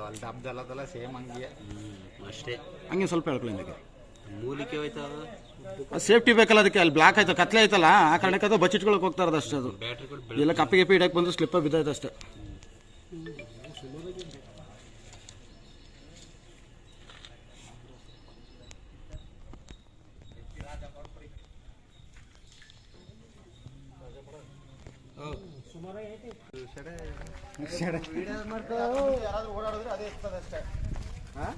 ಅಲ್ಲಿ ಡಬ್ದಲ್ಲದಲ್ಲ ಸೇಮ್ ಹಂಗೆ. ಅಷ್ಟೇ. ಹಂಗೆ ಸ್ವಲ್ಪ ಹೇಳ್ಕೊಳ್ಳಿ ಇದಕ್ಕೆ ಮೂಲಿಕೆ ಹೋಯ್ತದ ಸೇಫ್ಟಿ ಬೇಕಲ್ಲ ಅದಕ್ಕೆ ಅಲ್ಲಿ ಬ್ಲಾಕ್ ಆಯ್ತು ಕತ್ಲೆ ಆಯ್ತಲ್ಲ ಆ ಕಾರಣಕ್ಕೆ ಅದು ಬಚ್ಚಿಟ್ಕೊಳಕ್ ಹೋಗ್ತಾ ಇರೋದು ಅಷ್ಟೇ ಅದು. ಎಲ್ಲ ಕಪ್ಪಿ ಗಿಪ್ಪಿ ಇಡಕ್ಕೆ ಬಂದು ಸ್ಲಿಪ್ ಬಿದ್ದಾಯ್ತು ಅಷ್ಟೇ. ಯಾರಾದ್ರೂ ಓಡಾಡಿದ್ರೆ ಅದೇ ಇರ್ತದೆ ಅಷ್ಟೇ.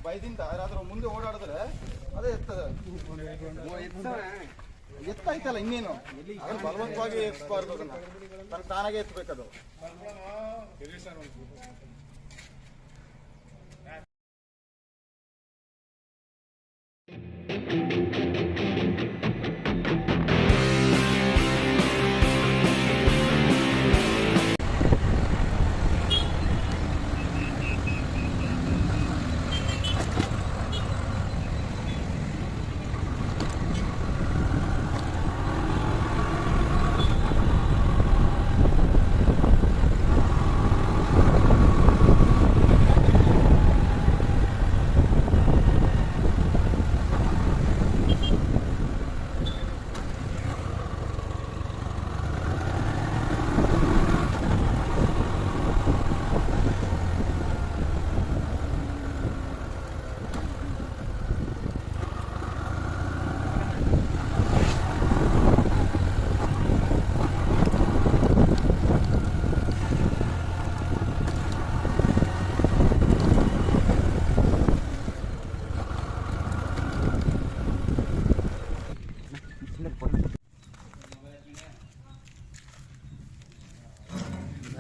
ಬೈದಿಂದ ಯಾರಾದ್ರೂ ಮುಂದೆ ಓಡಾಡಿದ್ರೆ ಅದೇ ಇರ್ತದೆ ಎತ್ತಾಯ್ತಲ್ಲ ಇನ್ನೇನು? ಬಲವಂತವಾಗಿ ಎತ್ಬಾರ್ದು ಅದನ್ನ. ತನ್ನ ತಾನಾಗೆ ಎತ್ತಬೇಕದು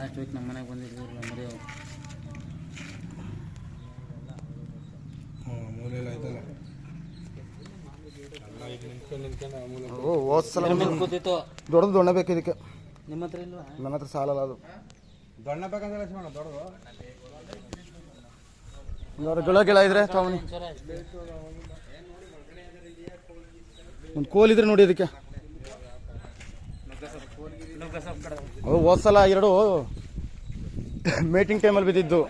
ಲಾಸ್ಟ್ ವೀಕ್ ನಮ್ಮ ಮನೆಗೆ ಬಂದಿದ್ರು ಮರಿ ಓ ಹೋದ್ ಸಲ ಕೂತಿತ್ತು ದೊಡ್ಡದು ದೊಣ್ಣೆ ಬೇಕು ಇದಕ್ಕೆ. ನಿಮ್ಮ ಹತ್ರ ಇಲ್ವಾ? ನನ್ನ ಹತ್ರ ಸಾಲಲ್ಲ ಅದು. ದೊಣ್ಣೆ ಬೇಕಂದ್ರೆ ಲಕ್ಷ್ಮಣ ದೊಡ್ಡದು? ಹಂಗಾದ್ರೆ ಗಿಳ ಗಿಳ ಇದ್ರೆ ತವನಿ ಒಂದು ಕೋಲ್ ಇದ್ರೆ ನೋಡಿ ಅದಕ್ಕೆ ಅವು ಹೋದ್ಸಲ ಎರಡು ಮೀಟಿಂಗ್ ಟೈಮಲ್ಲಿ ಬಿದ್ದಿದ್ದು.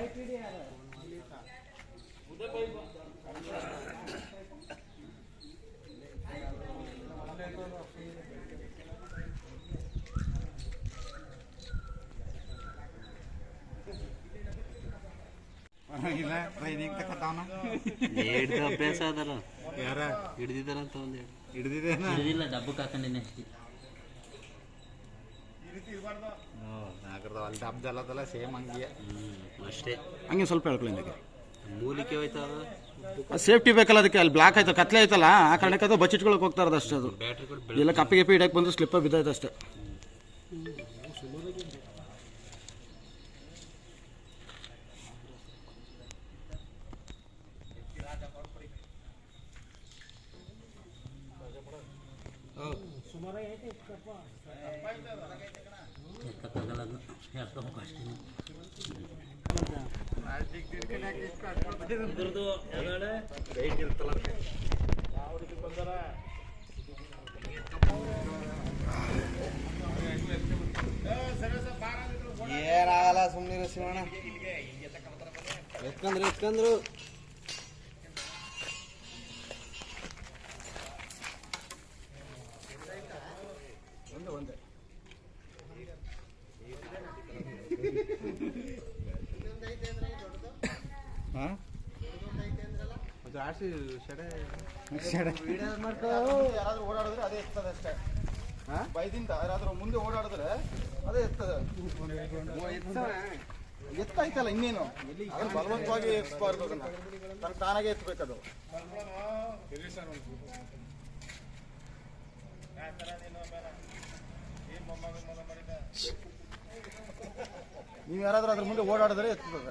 ಟ್ರೈನಿಂಗ್ ತಕ್ಕತಾವನ ಹಿಡ್ದು ಅಭ್ಯಾಸ ಅದಲ್ಲ. ಯಾರ? ಹಿಡ್ದಿದ್ದಾರಂತ ಒಂದು ಹಿಡ್ದಿದ್ದೇನ? ಹಿಡಿದಿಲ್ಲ ಡಬ್ಬಕ್ಕೆ ಹಾಕೊಂಡಿನಿ ಅಷ್ಟೇ. ನಾಗರದ ಅಲ್ಲಿ ಡಬ್ದಲ್ಲದಲ್ಲ ಸೇಮ್ ಹಂಗೆ. ಅಷ್ಟೇ. ಹಂಗೆ ಸ್ವಲ್ಪ ಹೇಳ್ಕೊಳ್ಳಿ ಇದಕ್ಕೆ ಮೂಲಿಕೆ ಹೋಯ್ತದ ಸೇಫ್ಟಿ ಬೇಕಲ್ಲ ಅದಕ್ಕೆ ಅಲ್ಲಿ ಬ್ಲಾಕ್ ಆಯ್ತು ಕತ್ಲೆ ಆಯ್ತಲ್ಲ ಆ ಕಾರಣಕ್ಕೆ ಅದು ಬಚ್ಚಿಟ್ಕೊಳಕ್ ಹೋಗ್ತಾ ಇರೋದು ಅಷ್ಟೇ ಅದು. ಎಲ್ಲ ಕಪ್ಪಿ ಗಿಪ್ಪಿ ಇಡಕ್ಕೆ ಬಂದು ಸ್ಲಿಪ್ಪ ಬಿದ್ದಾಯ್ತು ಅಷ್ಟೇ. ಎತ್ತಕ್ಕಾಗಲ್ಲ ಏನಾಗಲ್ಲ ಸುಮ್ಮನೆ ಶಿವಣ್ಣ. ಎತ್ಕಂದ್ರು ಎತ್ಕಂದ್ರು. ಜಾಸ್ತಿ ಸೆಡೆ ಯಾರಾದ್ರೂ ಓಡಾಡಿದ್ರೆ ಅದೇ ಇರ್ತದೆ ಅಷ್ಟೇ. ಬೈದಿಂದ ಯಾರಾದ್ರೂ ಮುಂದೆ ಓಡಾಡಿದ್ರೆ ಅದೇ ಇರ್ತದೆ. ಎತ್ತಾಯ್ತಲ್ಲ ಇನ್ನೇನು? ಅದನ್ನ ಬಲವಂತವಾಗಿ ಎತ್ಬಾರ್ದು ಅದನ್ನ. ತನ್ನ ತಾನಾಗೆ ಎತ್ತಬೇಕದು ನೀವು ಯಾರಾದ್ರೂ ಅದ್ರ ಮುಂದೆ ಓಡಾಡಿದ್ರೆ ಎತ್ತದ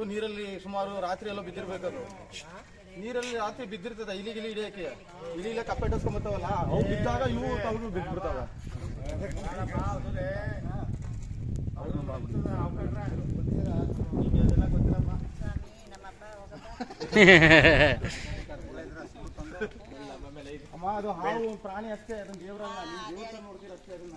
ಅದು ನೀರಲ್ಲಿ ಸುಮಾರು ರಾತ್ರಿ ಎಲ್ಲ ಬಿದ್ದಿರ್ಬೇಕದು. ನೀರಲ್ಲಿ ರಾತ್ರಿ ಬಿದ್ದಿರ್ತದೆ ಇಲಿ ಗಿಲಿ ಹಿಡಿಯಕ್ಕೆ. ಇಲಿ ಇಲ್ಲ ಕಪ್ಪೆ ಡಸ್ಕೊಂಬತ್ತವಲ್ಲ ಅವು ಬಿದ್ದಾಗ ಇವು ತಗೊಂಡು ಬಿದ್ಬಿಡ್ತಾವ. ಅಮ್ಮ ಅದು ಹಾವು ಪ್ರಾಣಿ ಅಷ್ಟೇ ಅದನ್ನ ದೇವರಲ್ಲ ನೀವು ದೇವ್ರ ನೋಡ್ತೀರ ಅಷ್ಟೇ ಅದನ್ನ.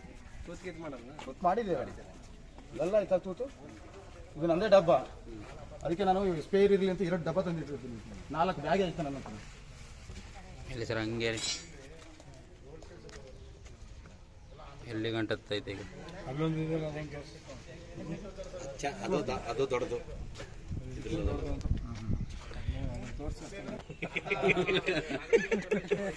ಮಾಡಿದ್ದೇವೆ. ಎಲ್ಲ ಆಯ್ತಾ ತೂತು? ಇದು ನಂದೇ ಡಬ್ಬ. ಅದಕ್ಕೆ ನಾನು ಸ್ಪೇರ್ ಇರಲಿ ಅಂತ ಎರಡು ಡಬ್ಬ ತಂದಿಟ್ಟಿರ್ತೀನಿ. ನಾಲ್ಕು ಬ್ಯಾಗ್ ಆಯ್ತು ನನ್ನ ಹತ್ರ. ಇಲ್ಲ ಸರ್ ಹಂಗೆ ಎಲ್ಲಿ ಗಂಟೆ ಹತ್ತೈತೆ ಈಗ ಅದು ಅದು ದೊಡ್ಡದು.